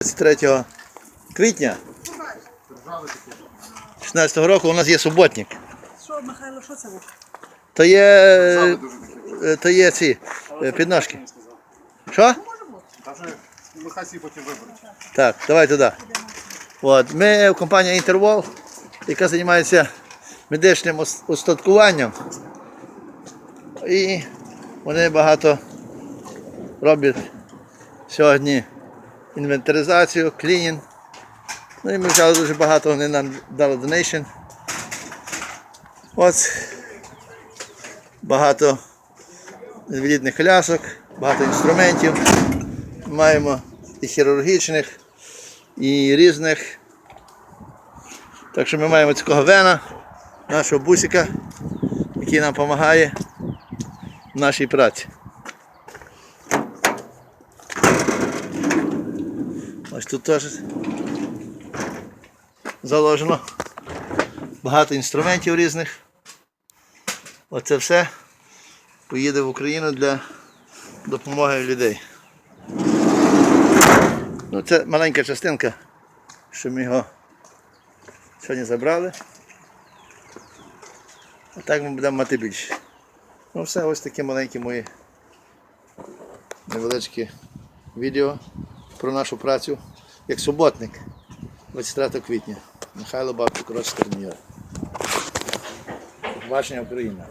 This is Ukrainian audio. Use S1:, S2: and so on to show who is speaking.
S1: 23 квітня 16 року у нас є суботник.
S2: Що, Михайло, що це?
S1: То є, е, то є ці е, підножки. Що?
S3: Нехай всі потім виберуть.
S1: Так, давай туди. От, ми в компанії Interwall, яка займається медичним ус- устаткуванням. І вони багато роблять сьогодні інвентаризацію, клінінг. Ну і ми взяли дуже багато, вони нам дали донейшн. От багато інвалідних колясок, багато інструментів. Маємо і хірургічних, і різних. Так що ми маємо такого вена, нашого бусика, який нам допомагає в нашій праці. Ось тут теж заложено багато інструментів різних. Оце все поїде в Україну для допомоги людей. Ну, це маленька частинка, що ми його сьогодні забрали. А так ми будемо мати більше. Ну все, ось такі маленькі мої невеличкі відео про нашу працю як суботник 23 квітня. Михайло Бабчук, Ростер Бачення Україна.